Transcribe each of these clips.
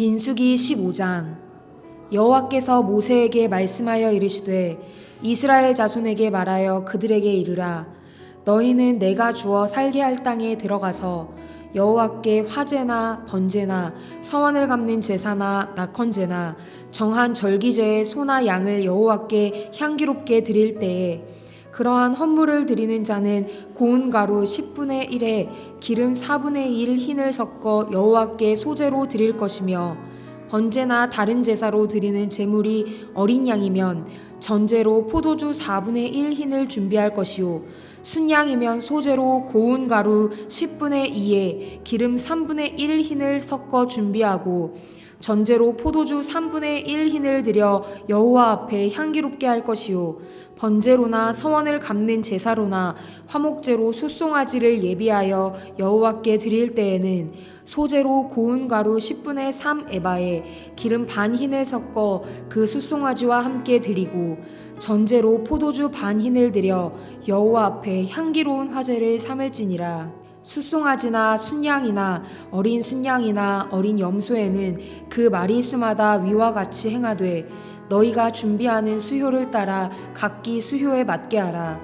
민수기 15장. 여호와께서 모세에게 말씀하여 이르시되 이스라엘 자손에게 말하여 그들에게 이르라. 너희는 내가 주어 살게 할 땅에 들어가서 여호와께 화제나 번제나 서원을 갚는 제사나 낙헌제나 정한 절기제의 소나 양을 여호와께 향기롭게 드릴 때에 그러한 헌물을 드리는 자는 고운 가루 10분의 1에 기름 4분의 1 흰을 섞어 여호와께 소제로 드릴 것이며 번제나 다른 제사로 드리는 제물이 어린 양이면 전제로 포도주 4분의 1 흰을 준비할 것이요 순양이면 소제로 고운 가루 10분의 2에 기름 3분의 1 흰을 섞어 준비하고 전제로 포도주 3분의 1 흰을 들여 여호와 앞에 향기롭게 할 것이요. 번제로나 서원을 갚는 제사로나 화목제로 숫송아지를 예비하여 여호와께 드릴 때에는 소제로 고운 가루 10분의 3 에바에 기름 반 흰을 섞어 그 숫송아지와 함께 드리고 전제로 포도주 반 흰을 들여 여호와 앞에 향기로운 화제를 삼을지니라 숫송아지나 순양이나 어린 순양이나 어린 염소에는 그 마리수마다 위와 같이 행하되 너희가 준비하는 수효를 따라 각기 수효에 맞게 하라.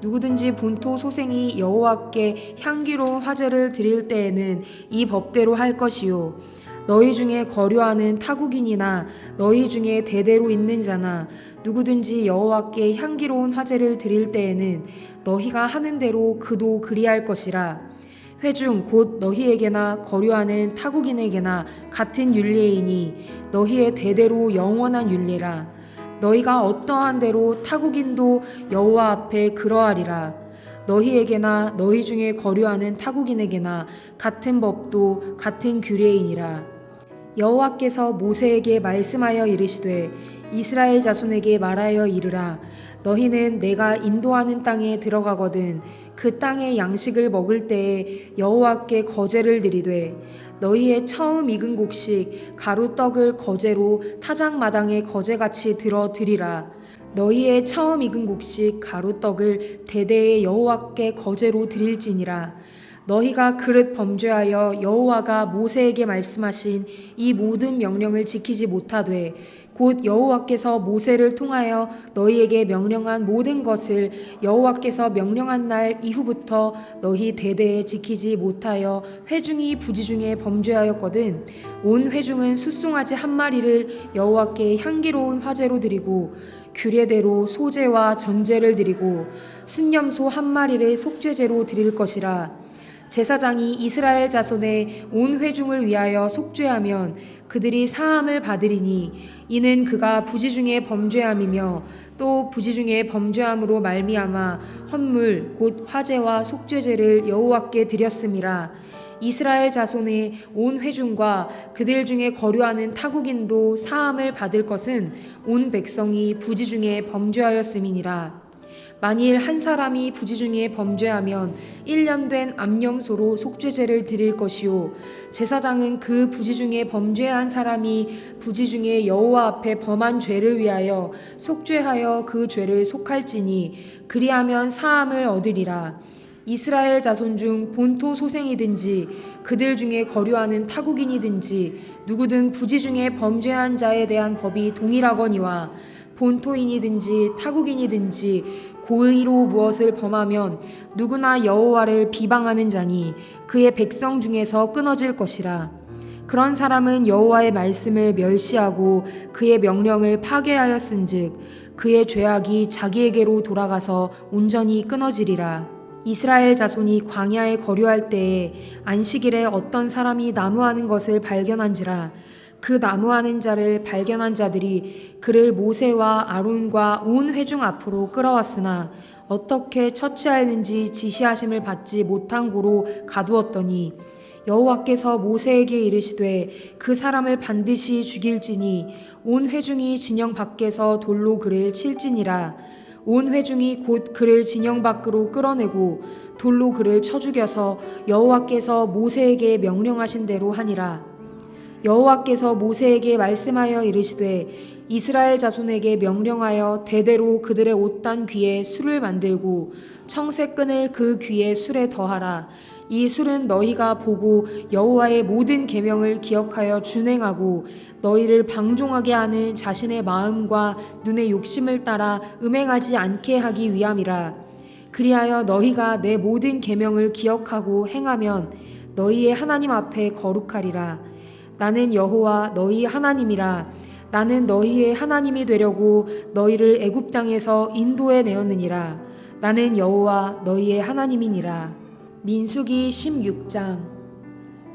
누구든지 본토 소생이 여호와께 향기로운 화제를 드릴 때에는 이 법대로 할 것이요. 너희 중에 거류하는 타국인이나 너희 중에 대대로 있는 자나 누구든지 여호와께 향기로운 화제를 드릴 때에는 너희가 하는 대로 그도 그리할 것이라. 회중 곧 너희에게나 거류하는 타국인에게나 같은 윤례이니 너희의 대대로 영원한 윤례라. 너희가 어떠한 대로 타국인도 여호와 앞에 그러하리라. 너희에게나 너희 중에 거류하는 타국인에게나 같은 법도 같은 규례이니라. 여호와께서 모세에게 말씀하여 이르시되 이스라엘 자손에게 말하여 이르라. 너희는 내가 인도하는 땅에 들어가거든 그 땅의 양식을 먹을 때에 여호와께 거제를 드리되 너희의 처음 익은 곡식 가루떡을 거제로 타작마당에 거제같이 들어 드리라. 너희의 처음 익은 곡식 가루떡을 대대에 여호와께 거제로 드릴지니라. 너희가 그릇 범죄하여 여호와가 모세에게 말씀하신 이 모든 명령을 지키지 못하되 곧 여호와께서 모세를 통하여 너희에게 명령한 모든 것을 여호와께서 명령한 날 이후부터 너희 대대에 지키지 못하여 회중이 부지중에 범죄하였거든. 온 회중은 숫송아지 한 마리를 여호와께 향기로운 화제로 드리고 규례대로 소제와 전제를 드리고 순념소 한 마리를 속죄제로 드릴 것이라 제사장이 이스라엘 자손의 온 회중을 위하여 속죄하면 그들이 사함을 받으리니 이는 그가 부지 중에 범죄함이며 또 부지 중에 범죄함으로 말미암아 헌물 곧 화제와 속죄제를 여호와께 드렸음이라 이스라엘 자손의 온 회중과 그들 중에 거류하는 타국인도 사함을 받을 것은 온 백성이 부지 중에 범죄하였음이니라 만일 한 사람이 부지 중에 범죄하면 1년 된 암염소로 속죄제를 드릴 것이요. 제사장은 그 부지 중에 범죄한 사람이 부지 중에 여호와 앞에 범한 죄를 위하여 속죄하여 그 죄를 속할지니 그리하면 사함을 얻으리라. 이스라엘 자손 중 본토 소생이든지 그들 중에 거류하는 타국인이든지 누구든 부지 중에 범죄한 자에 대한 법이 동일하거니와 본토인이든지 타국인이든지 고의로 무엇을 범하면 누구나 여호와를 비방하는 자니 그의 백성 중에서 끊어질 것이라. 그런 사람은 여호와의 말씀을 멸시하고 그의 명령을 파괴하였은즉 그의 죄악이 자기에게로 돌아가서 온전히 끊어지리라. 이스라엘 자손이 광야에 거류할 때에 안식일에 어떤 사람이 나무하는 것을 발견한지라 그 나무하는 자를 발견한 자들이 그를 모세와 아론과 온 회중 앞으로 끌어왔으나 어떻게 처치하였는지 지시하심을 받지 못한 고로 가두었더니 여호와께서 모세에게 이르시되 그 사람을 반드시 죽일지니 온 회중이 진영 밖에서 돌로 그를 칠지니라. 온 회중이 곧 그를 진영 밖으로 끌어내고 돌로 그를 쳐 죽여서 여호와께서 모세에게 명령하신 대로 하니라 여호와께서 모세에게 말씀하여 이르시되 이스라엘 자손에게 명령하여 대대로 그들의 옷단 귀에 술을 만들고 청색 끈을 그 귀에 술에 더하라. 이 술은 너희가 보고 여호와의 모든 계명을 기억하여 준행하고 너희를 방종하게 하는 자신의 마음과 눈의 욕심을 따라 음행하지 않게 하기 위함이라. 그리하여 너희가 내 모든 계명을 기억하고 행하면 너희의 하나님 앞에 거룩하리라 나는 여호와 너희 하나님이라. 나는 너희의 하나님이 되려고 너희를 애굽 땅에서 인도해 내었느니라. 나는 여호와 너희의 하나님이니라. 민수기 16장.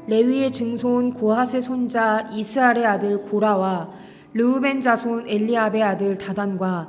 레위의 증손 고핫의 손자 이스알의 아들 고라와 르우벤 자손 엘리압의 아들 다단과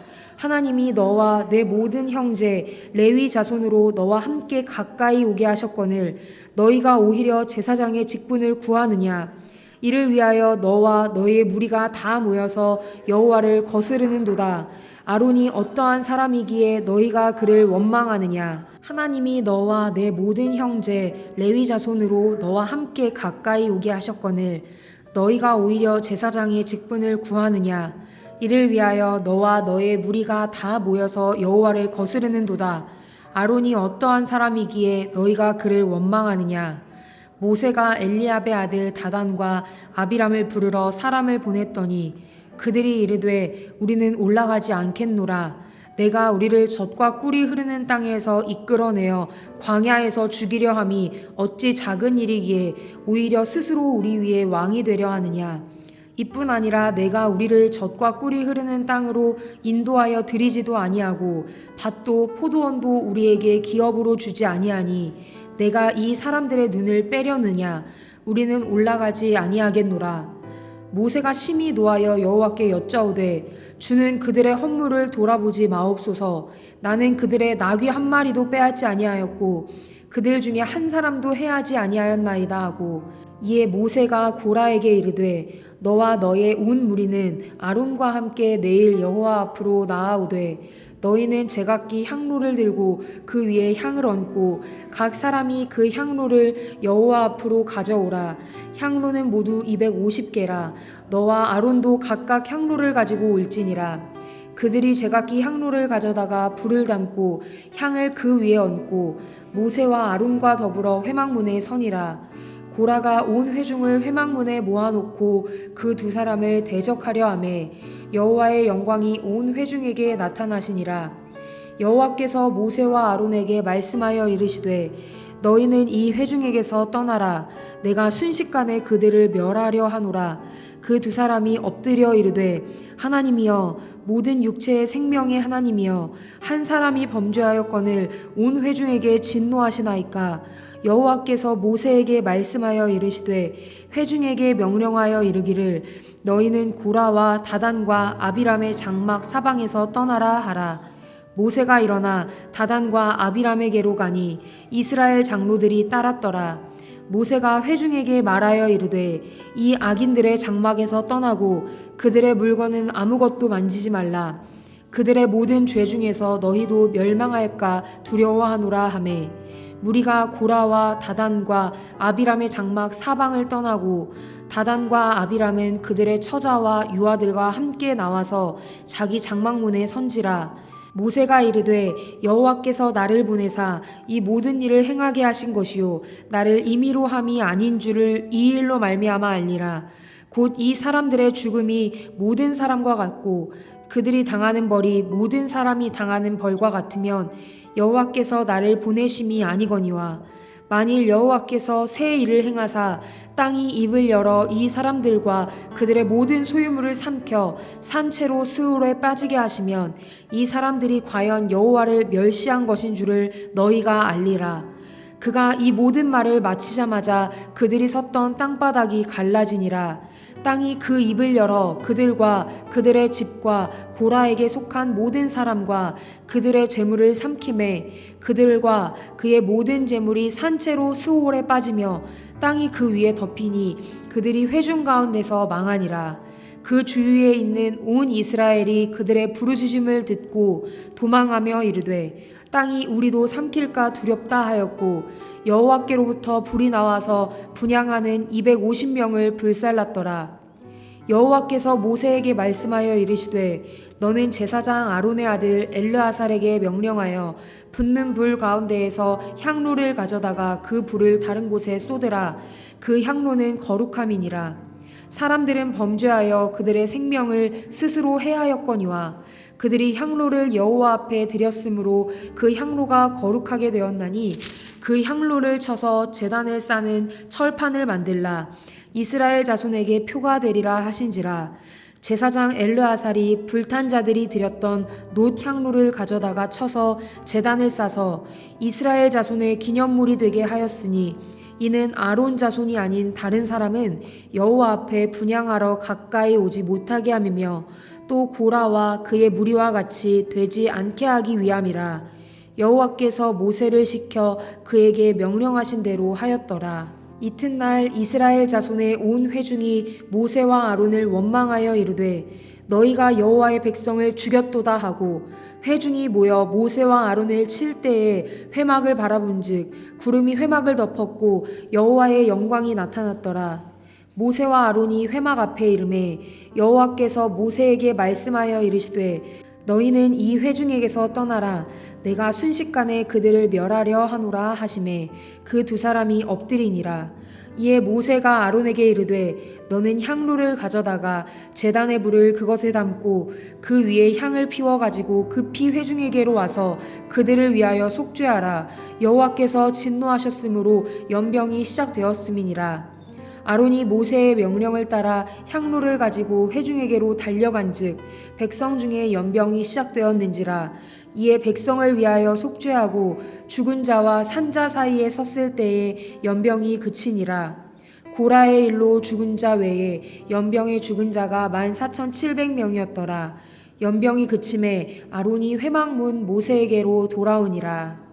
하나님이 너와 내 모든 형제 레위 자손으로 너와 함께 가까이 오게 하셨거늘 너희가 오히려 제사장의 직분을 구하느냐? 이를 위하여 너와 너의 무리가 다 모여서 여호와를 거스르는도다. 아론이 어떠한 사람이기에 너희가 그를 원망하느냐? 하나님이 너와 내 모든 형제 레위 자손으로 너와 함께 가까이 오게 하셨거늘 너희가 오히려 제사장의 직분을 구하느냐 이를 위하여 너와 너의 무리가 다 모여서 여호와를 거스르는도다. 아론이 어떠한 사람이기에 너희가 그를 원망하느냐? 모세가 엘리압의 아들 다단과 아비람을 부르러 사람을 보냈더니 그들이 이르되 우리는 올라가지 않겠노라. 내가 우리를 젖과 꿀이 흐르는 땅에서 이끌어내어 광야에서 죽이려 함이 어찌 작은 일이기에 오히려 스스로 우리 위에 왕이 되려 하느냐. 이뿐 아니라 내가 우리를 젖과 꿀이 흐르는 땅으로 인도하여 들이지도 아니하고 밭도 포도원도 우리에게 기업으로 주지 아니하니 내가 이 사람들의 눈을 빼려느냐? 우리는 올라가지 아니하겠노라. 모세가 심히 노하여 여호와께 여짜오되 주는 그들의 헌물을 돌아보지 마옵소서. 나는 그들의 나귀 한 마리도 빼앗지 아니하였고 그들 중에 한 사람도 해하지 아니하였나이다 하고 이에 모세가 고라에게 이르되 너와 너의 온 무리는 아론과 함께 내일 여호와 앞으로 나아오되 너희는 제각기 향로를 들고 그 위에 향을 얹고 각 사람이 그 향로를 여호와 앞으로 가져오라. 향로는 모두 250개라. 너와 아론도 각각 향로를 가지고 올지니라 그들이 제각기 향로를 가져다가 불을 담고 향을 그 위에 얹고 모세와 아론과 더불어 회막문에 서니라. 고라가 온 회중을 회막문에 모아놓고 그 두 사람을 대적하려 하매 여호와의 영광이 온 회중에게 나타나시니라. 여호와께서 모세와 아론에게 말씀하여 이르시되 너희는 이 회중에게서 떠나라. 내가 순식간에 그들을 멸하려 하노라. 그 두 사람이 엎드려 이르되 하나님이여 모든 육체의 생명의 하나님이여 한 사람이 범죄하였거늘 온 회중에게 진노하시나이까? 여호와께서 모세에게 말씀하여 이르시되 회중에게 명령하여 이르기를 너희는 고라와 다단과 아비람의 장막 사방에서 떠나라 하라 모세가 일어나 다단과 아비람에게로 가니 이스라엘 장로들이 따랐더라. 모세가 회중에게 말하여 이르되 이 악인들의 장막에서 떠나고 그들의 물건은 아무것도 만지지 말라. 그들의 모든 죄 중에서 너희도 멸망할까 두려워하노라 하매. 무리가 고라와 다단과 아비람의 장막 사방을 떠나고 다단과 아비람은 그들의 처자와 유아들과 함께 나와서 자기 장막문에 선지라 모세가 이르되 여호와께서 나를 보내사 이 모든 일을 행하게 하신 것이요. 나를 임의로 함이 아닌 줄을 이 일로 말미암아 알리라. 곧 이 사람들의 죽음이 모든 사람과 같고 그들이 당하는 벌이 모든 사람이 당하는 벌과 같으면 여호와께서 나를 보내심이 아니거니와 만일 여호와께서 새 일을 행하사 땅이 입을 열어 이 사람들과 그들의 모든 소유물을 삼켜 산채로 스우로에 빠지게 하시면 이 사람들이 과연 여호와를 멸시한 것인 줄을 너희가 알리라. 그가 이 모든 말을 마치자마자 그들이 섰던 땅바닥이 갈라지니라. 땅이 그 입을 열어 그들과 그들의 집과 고라에게 속한 모든 사람과 그들의 재물을 삼킴에 그들과 그의 모든 재물이 산채로 스올에 빠지며 땅이 그 위에 덮이니 그들이 회중 가운데서 망하니라. 그 주위에 있는 온 이스라엘이 그들의 부르짖음을 듣고 도망하며 이르되 땅이 우리도 삼킬까 두렵다 하였고 여호와께로부터 불이 나와서 분양하는 250명을 불살랐더라. 여호와께서 모세에게 말씀하여 이르시되 너는 제사장 아론의 아들 엘르아살에게 명령하여 붙는 불 가운데에서 향로를 가져다가 그 불을 다른 곳에 쏟으라 그 향로는 거룩함이니라 사람들은 범죄하여 그들의 생명을 스스로 해하였거니와 그들이 향로를 여호와 앞에 드렸으므로 그 향로가 거룩하게 되었나니 그 향로를 쳐서 제단을 싸는 철판을 만들라. 이스라엘 자손에게 표가 되리라 하신지라. 제사장 엘르아살이 불탄 자들이 드렸던 놋 향로를 가져다가 쳐서 제단을 싸서 이스라엘 자손의 기념물이 되게 하였으니 이는 아론 자손이 아닌 다른 사람은 여호와 앞에 분양하러 가까이 오지 못하게 함이며 또 고라와 그의 무리와 같이 되지 않게 하기 위함이라 여호와께서 모세를 시켜 그에게 명령하신 대로 하였더라. 이튿날 이스라엘 자손의 온 회중이 모세와 아론을 원망하여 이르되 너희가 여호와의 백성을 죽였도다 하고 회중이 모여 모세와 아론을 칠 때에 회막을 바라본즉 구름이 회막을 덮었고 여호와의 영광이 나타났더라. 모세와 아론이 회막 앞에 이름에 여호와께서 모세에게 말씀하여 이르시되 너희는 이 회중에게서 떠나라. 내가 순식간에 그들을 멸하려 하노라 하심에 그 두 사람이 엎드리니라 이에 모세가 아론에게 이르되 너는 향로를 가져다가 제단의 불을 그것에 담고 그 위에 향을 피워 가지고 급히 회중에게로 와서 그들을 위하여 속죄하라. 여호와께서 진노하셨으므로 연병이 시작되었음이니라 아론이 모세의 명령을 따라 향로를 가지고 회중에게로 달려간즉 백성 중에 연병이 시작되었는지라 이에 백성을 위하여 속죄하고 죽은 자와 산자 사이에 섰을 때에 연병이 그치니라. 고라의 일로 죽은 자 외에 연병에 죽은 자가 만 사천 칠백 명이었더라. 연병이 그침에 아론이 회막문 모세에게로 돌아오니라